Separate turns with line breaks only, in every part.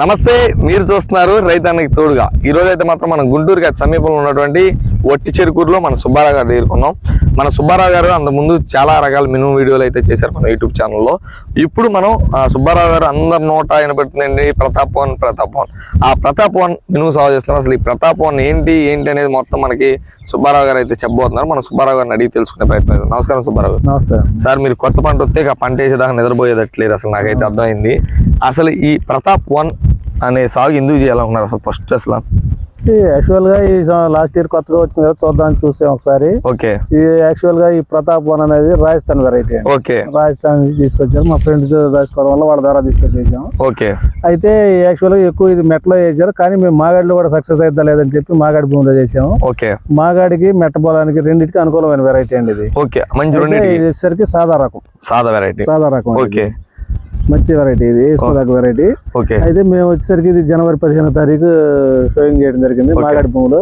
నమస్తే మీరు చూస్తున్నారు రైతానికి తోడుగా. ఈ రోజు అయితే మాత్రం మనం గుంటూరుకి సమీపంలో ఉన్నటువంటి ఒట్టి చెరుకూరులో మన సుబ్బారావు గారు దగ్గరుకున్నాం మన సుబ్బారావు గారు అంత ముందు చాలా రకాల మినిమం వీడియోలు అయితే చేశారు మన యూట్యూబ్ ఛానల్లో. ఇప్పుడు మనం ఆ సుబ్బారావు గారు అందరి నోట వినపెడుతుందండి ప్రతాప్ వన్ ప్రతాప్ వన్ ఆ ప్రతాప్ వన్ మినుము సాగు చేస్తున్నారు. అసలు ఈ ప్రతాప్ వన్ ఏంటి ఏంటి అనేది మొత్తం మనకి సుబ్బారావు గారు అయితే చెప్పబోతున్నారు. మన సుబ్బారావు గారిని అడిగి తెలుసుకునే ప్రయత్నం. నమస్కారం సుబ్బారావు గారు.
నమస్తే.
సార్ మీరు కొత్త పంట వస్తే ఆ పంట వేసేదాకా నిద్రపోయేదట్లేరు అసలు నాకైతే అర్థమైంది. అసలు ఈ ప్రతాప్ వన్ అనే సాగు ఎందుకు చేయాలనుకున్నారు అసలు ఫస్ట్ అసలు?
యాక్చువల్గా ఈ లాస్ట్ ఇయర్ కొత్తగా వచ్చింది కదా చూద్దామని చూసాం ఒకసారి.
ఓకే.
ఈ యాక్చువల్గా ఈ ప్రతాప్ వన్ అనేది రాజస్థాన్ వెరైటీ
ఓకే.
రాజస్థాన్ నుంచి తీసుకొచ్చారు. మా ఫ్రెండ్స్ రాసుకోవడం వల్ల వాళ్ళ ద్వారా తీసుకొచ్చేసాం.
ఓకే.
అయితే యాక్చువల్గా ఎక్కువ ఇది మెట్లో వేసారు కానీ మేము మాగాడిలో కూడా సక్సెస్ అవుతా లేదని చెప్పి మాగాడి భూమిలో చేసాము.
ఓకే.
మాగాడికి మెట్ట పొలానికి రెండింటికి అనుకూలమైన వెరైటీ అండి ఇది.
ఓకే. మంచి
ఇది వచ్చేసరికి సాదా రకం.
సాదా వెరైటీ
సాదా రకం
ఓకే.
మంచి వెరైటీ ఇది వేసుకోదగ్గ వెరైటీ
ఓకే.
అయితే మేము వచ్చేసరికి ఇది జనవరి పదిహేను తారీఖు షోయింగ్ చేయడం జరిగింది మాగాడి భూమిలో.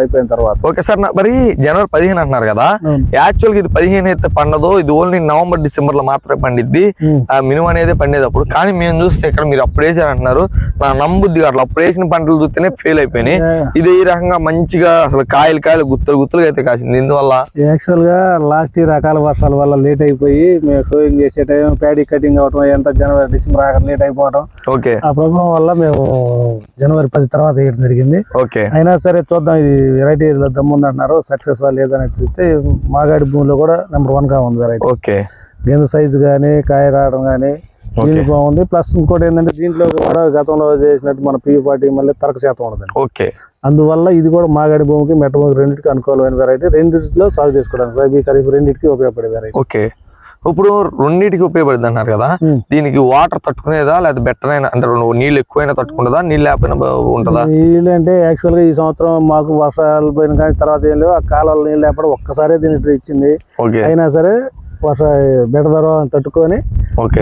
అయిపోయిన తర్వాత.
ఓకే సార్ మరి జనవరి పదిహేను అంటున్నారు కదా. యాక్చువల్గా ఇది పదిహేను అయితే పండదు ఇది ఓన్లీ నవంబర్ డిసెంబర్లో మాత్రమే పండిద్ది. మినుము అనేది పండేటప్పుడు కానీ మేము చూస్తే ఇక్కడ మీరు అప్పుడు వేసారు అంటున్నారు నా నమ్ముద్ది అట్లా అప్పుడు వేసిన పంటలు చూస్తేనే ఫెయిల్ అయిపోయినాయి. ఇది ఈ రకంగా మంచిగా అసలు కాయలు కాయలు గుత్తులు గుత్తులుగా అయితే కాసింది. ఇందువల్ల
యాక్చువల్గా లాస్ట్ ఇయర్ అకాల వర్షాల వల్ల లేట్ అయిపోయి మేము షోయింగ్ చేసే టైం ప్యాడీ కటింగ్ అవటం ఎంత జనవరి డిసెంబర్ ఆఖరి లేట్ అయిపోవడం
ఓకే.
ఆ ప్రభావం వల్ల మేము జనవరి పది తర్వాత వేయడం జరిగింది.
ఓకే.
అయినా సరే చూద్దాం ఇది వెరైటీ దమ్ముంది అంటున్నారు సక్సెస్ లేదని చూస్తే మాగాడి భూమిలో కూడా నెంబర్ వన్గా ఉంది వెరైటీ
ఓకే.
గింజ సైజు కానీ కాయ రావడం కానీ దీనికి బాగుంది. ప్లస్ ఇంకోటి ఏంటంటే దీంట్లో కూడా గతంలో చేసినట్టు మన పీ ఫార్టీ మళ్ళీ తరక శాతం ఉండదండి.
ఓకే.
అందువల్ల ఇది కూడా మాగాడి భూమికి మెట్ట భూమికి రెండింటికి అనుకూలమైన వెరైటీ రెండింటిలో సాగు చేసుకోవడానికి రబీ ఖరీఫ్ రెండింటికి ఉపయోగపడే వెరైటీ
ఓకే. ఇప్పుడు రెండింటికి ఉపయోగపడుతుంది అన్నారు కదా. దీనికి వాటర్ తట్టుకునేదా లేదా బెటర్ అయినా అంటే నీళ్ళు ఎక్కువైనా తట్టుకుంటుందా నీళ్ళు లేకపోయినా ఉంటుందా?
నీళ్ళు అంటే యాక్చువల్గా ఈ సంవత్సరం మాకు వర్షాలు పోయిన కానీ తర్వాత ఏం లేవు. ఆ కాలువల నీళ్ళు లేకపోతే ఒక్కసారే దీనికి ఇచ్చింది. అయినా సరే వర్ష బెటర్ తట్టుకొని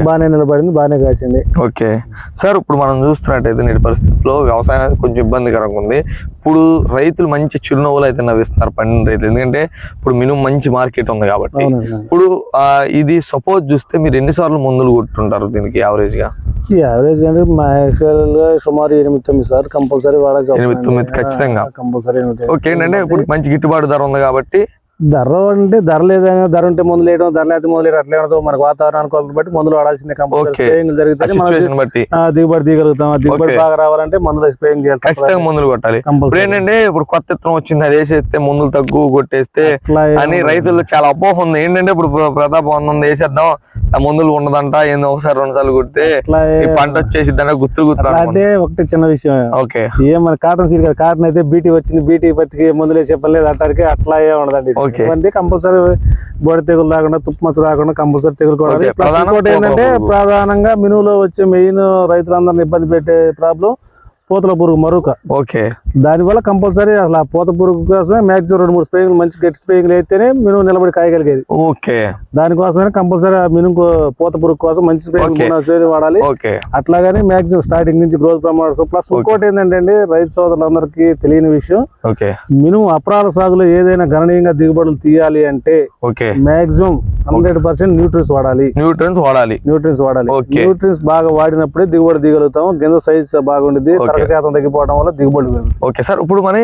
బాగానే నిలబడింది బాగానే కాసింది.
ఓకే. సార్ ఇప్పుడు మనం చూస్తున్నట్టయితే నేటి పరిస్థితుల్లో వ్యవసాయం కొంచెం ఇబ్బందికరంగా ఉంది. ఇప్పుడు రైతులు మంచి చిరునవ్వులు అయితే నవ్విస్తున్నారు పండిన రైతులు. ఎందుకంటే ఇప్పుడు మినిమం మంచి మార్కెట్ ఉంది కాబట్టి. ఇప్పుడు ఆ, ఇది సపోజ్ చూస్తే మీరు ఎన్నిసార్లు మందులు కొట్టుంటారు దీనికి
యావరేజ్గా యావరేజ్ యాక్చువల్గా సుమారు ఎనిమిది తొమ్మిది సార్లు కంపల్సరీ వాడాల్సి
ఎనిమిది తొమ్మిది ఖచ్చితంగా.
కంపల్సరీ
ఓకే ఏంటంటే ఇప్పుడు మంచి గిట్టుబాటు ధర ఉంది కాబట్టి
ధర అంటే ధర లేదని ధర ఉంటే మందులు వేయడం ధర లేకపోతే మందులు వేయడం అట్లే మనకు వాతావరణానికి కొలత బట్టి మందులు వాడాల్సిందే. స్ప్రేయింగ్ జరిగితే దిగుబడి తీయగలుగుతాం ఆ దిగుబడి. బాగా రావాలంటే మందులు స్ప్రేయింగ్ చేయాలి
ఖచ్చితంగా మందులు కొట్టాలి. ఇప్పుడు ఏంటంటే ఇప్పుడు కొత్త విత్తనం వచ్చింది అది వేసేస్తే మందులు తక్కువ కొట్టేస్తే అని రైతుల్లో చాలా అపోహ ఉంది. ఏంటంటే ఇప్పుడు ప్ర- ప్రతాప్ వంద వేసేద్దాం ఆ మందులు ఉండదంట ఏందో ఒకసారి రెండు సార్లు కొడితే పంట వచ్చేసి దాని గుర్తులు గుర్తులు
అట్లా అంటే ఒకటి చిన్న విషయం.
ఓకే.
ఏం మన కాటన్ సీడ్ కదా కాటన్ అయితే బీటీ వచ్చింది బీటీ పత్తికి మందులు వేసే పని లేదు అంటారికి అట్లా ఏ ఉండదండి. అంటే కంపల్సరీ బోడి తెగులు రాకుండా తుప్పు మచ్చ రాకుండా కంపల్సరీ తెగులు కూడా ఇంకోటి ఏంటంటే. ప్రధానంగా మినువులో వచ్చే మెయిన్ రైతులందరిని ఇబ్బంది పెట్టే ప్రాబ్లం పూతల పురుగు మరొక.
ఓకే.
దానివల్ల కంపల్సరీ అసలు ఆ పూత పురుగు కోసమే మ్యాక్సిమం రెండు మూడు స్ప్రేయింగ్ మంచి గట్టి స్ప్రేయింగ్ అయితేనే మినుము నిలబడి కాయగలిగేది.
ఓకే.
దానికోసమే కంపల్సరీ ఆ మినుము పూత పురుగు కోసం మంచి. స్ప్రేయింగ్ వాడాలి.
ఓకే.
అట్లాగనే మాక్సిమం స్టార్టింగ్ నుంచి గ్రోత్ ప్రమాణాలు ప్లస్ ఇంకోటి ఏంటంటే రైతు సోదరులందరికీ తెలియని విషయం.
ఓకే.
మినుము అపరాల సాగులో ఏదైనా గణనీయంగా దిగుబడులు తీయాలి అంటే
okay.
Maximum hundred percent nutrients వాడాలి.
న్యూట్రన్స్ వాడాలి.
న్యూట్రిన్స్ వాడాలి. న్యూట్రిన్స్ బాగా వాడినప్పుడే దిగుబడి దిగలుగుతాం. గింజ సైజ్ బాగుంటుంది
ఓకే.
తరగ శాతం తగ్గిపోవడం వల్ల దిగుబడి.
ఓకే సార్ ఇప్పుడు మరి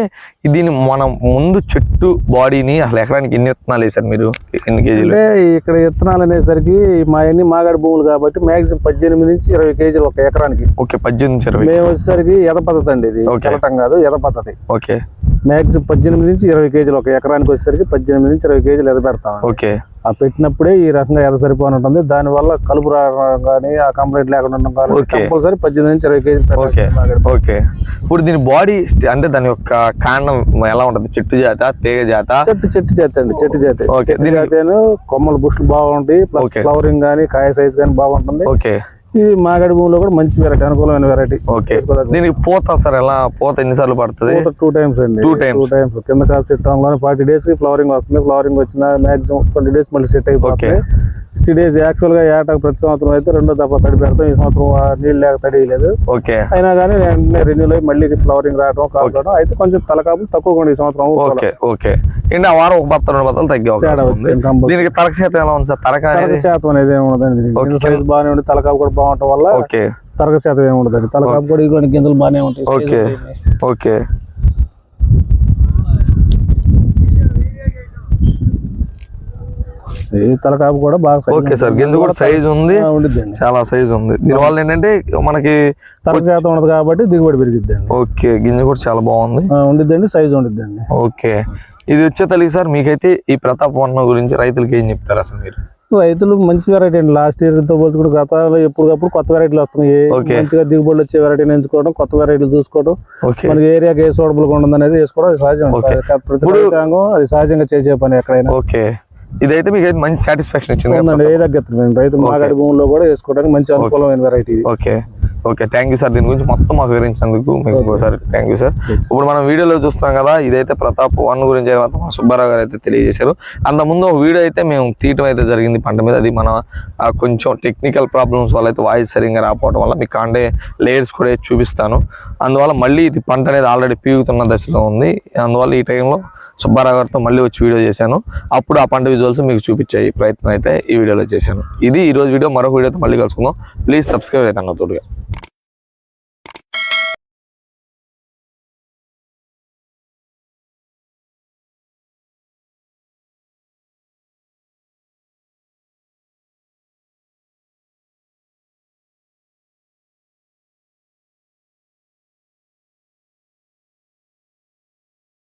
దీన్ని మనం ముందు చెట్టు బాడీని అసలు ఎకరానికి ఎన్ని విత్తనాలు వేసారు మీరు? ఎన్ని కేజీలు?
అంటే ఇక్కడ విత్తనాలు అనేసరికి మా అన్ని మాగాడి భూములు కాబట్టి మాక్సిమం పద్దెనిమిది నుంచి ఇరవై కేజీలు ఒక ఎకరానికి.
ఓకే పద్దెనిమిది నుంచి ఇరవై.
మేము వచ్చేసరికి ఎద పద్ధతి అండి ఇది. చల్లటం కాదు ఎద పద్ధతి.
ఓకే.
మాక్సిమం పద్దెనిమిది నుంచి ఇరవై కేజీలు ఒక ఎకరానికి వచ్చేసరికి పద్దెనిమిది నుంచి ఇరవై కేజీలు ఎద పెడతాం
ఓకే.
ఆ పెట్టినప్పుడే ఈ రకంగా ఎద సరిపోని ఉంటుంది. దాని వల్ల కలుపు రావడం కానీ ఆ కంప్లైంట్ లేకుండా ఉండడం కానీ. కంపల్సరీ పద్దెనిమిది నుంచి ఇరవై పెట్టాలి.
ఓకే. ఇప్పుడు దీని బాడీ అంటే దాని యొక్క కాండం ఎలా ఉంటది? చెట్టు జాత తీగ జాత?
చెట్టు చెట్టు చేత అండి. చెట్టు చేత
ఓకే. దీనికి-
చేతను కొమ్మలు బుష్లు బాగుంటాయి. ప్లస్. ఫ్లవరింగ్ కానీ కాయ సైజ్ కానీ బాగుంటుంది.
ఓకే.
ఇది మాగాడి భూమిలో కూడా మంచి వెరైటీ అనుకూలమైన వెరైటీ
ఓకే దీనికి పూత సార్ ఎలా? పూత ఎన్నిసార్లు పడుతుంది?
టూ టైమ్స్ అండి.
Two times.
టూ టైమ్స్ కింద కాదు సెట్ అవగానే ఫార్టీ డేస్కి ఫ్లవరింగ్ వస్తుంది. ఫ్లవరింగ్ వచ్చిన మాక్సిమం ట్వంటీ డేస్ మళ్ళీ సెట్ అయిపోతుంది. సిక్స్టీ డేస్ యాక్చువల్గా ఏటకు ప్రతి సంవత్సరం అయితే రెండో దఫా తడి పెడతాం. ఈ సంవత్సరం నీళ్ళు లేక తడి లేదు.
ఓకే.
అయినా కానీ వెంటనే రెన్యూల్ అయ్యి మళ్ళీ ఫ్లవరింగ్ రావడం కావడం అయితే కొంచెం తలకాపులు తక్కువ కూడా ఈ సంవత్సరం
ఓకే ఓకే. ఏంటి ఆ వారం ఒక బత్త రెండు బత్తలు తగ్గే ఉంది. దీనికి తలక శాతం ఎలా ఉంది సార్? తలక
శాతం అనేది ఏమి. సైజ్ బాగానే ఉండి తలకాపు కూడా బాగుండటం వల్ల
ఓకే.
తరగతి శాతం ఏమి ఉండదు తల కాపు కూడా గింజలు బాగానే ఉంటాయి.
ఓకే. ఓకే.
ఈ తల కాపు కూడా బాగా
ఓకే సార్ గింజ కూడా సైజ్ ఉంది. చాలా సైజ్ ఉంది. దీనివల్ల ఏంటంటే మనకి
తరగతి శాతం ఉండదు కాబట్టి దిగుబడి పెరిగిద్దండి.
ఓకే గింజ కూడా చాలా బాగుంది.
ఉండిద్దండి సైజ్ ఉండిద్దండి.
ఓకే. ఇది వచ్చే తల్లి సార్ మీకైతే ఈ ప్రతాప్ వర్ణ గురించి రైతులకి ఏం చెప్తారు అసలు మీరు?
రైతులు మంచి వెరైటీ అండి. లాస్ట్ ఇయర్తో పోల్చుకుంటే గతంలో ఎప్పటికప్పుడు కొత్త వెరైటీలు వస్తున్నాయి.
ఓకే.
మంచిగా దిగుబడి వచ్చే వెరైటీని ఎంచుకోవడం కొత్త వెరైటీలు చూసుకోవడం. మనకి ఏరియాకి ఏ సూటబుల్గా ఉండదు అనేది వేసుకోవడం సహజం. ప్రతి అది సహజంగా చేసే పని ఎక్కడైనా.
ఓకే. ఇదైతే మీకు అయితే మంచి సాటిస్ఫాక్షన్ ఇచ్చింది
ఏ దగ్గర రైతు మాగాడి భూముల్లో కూడా వేసుకోవడానికి మంచి అనుకూలమైన variety
okay. Okay thank you sir దీని గురించి మొత్తం మాకు వివరించినందుకు మీకు ఇంకోసారి థ్యాంక్ యూ సార్ ఇప్పుడు మనం వీడియోలో చూస్తున్నాం కదా ఇదైతే ప్రతాప్ వన్ గురించి అయితే సుబ్బారావు గారు అయితే తెలియజేశారు. అంత ముందు ఒక వీడియో అయితే మేము తీయటం అయితే జరిగింది పంట మీద. అది మన కొంచెం టెక్నికల్ ప్రాబ్లమ్స్ వల్ల అయితే వాయిస్ సరిగ్గా రాకపోవడం వల్ల మీకు కాండే లేయర్స్ కూడా చూపిస్తాను. అందువల్ల మళ్ళీ ఇది పంట అనేది ఆల్రెడీ పీగుతున్న దశలో ఉంది. అందువల్ల ఈ టైంలో సుబ్బారావు గారితో మళ్ళీ వచ్చి వీడియో చేశాను. అప్పుడు ఆ పంట విజువల్స్ మీకు చూపించే ప్రయత్నం అయితే ఈ వీడియోలో చేశాను. ఇది ఈ రోజు వీడియో మరొక వీడియోతో మళ్ళీ కలుసుకుందాం. ప్లీజ్ సబ్స్క్రైబ్ అయితే అన్నతోడుగా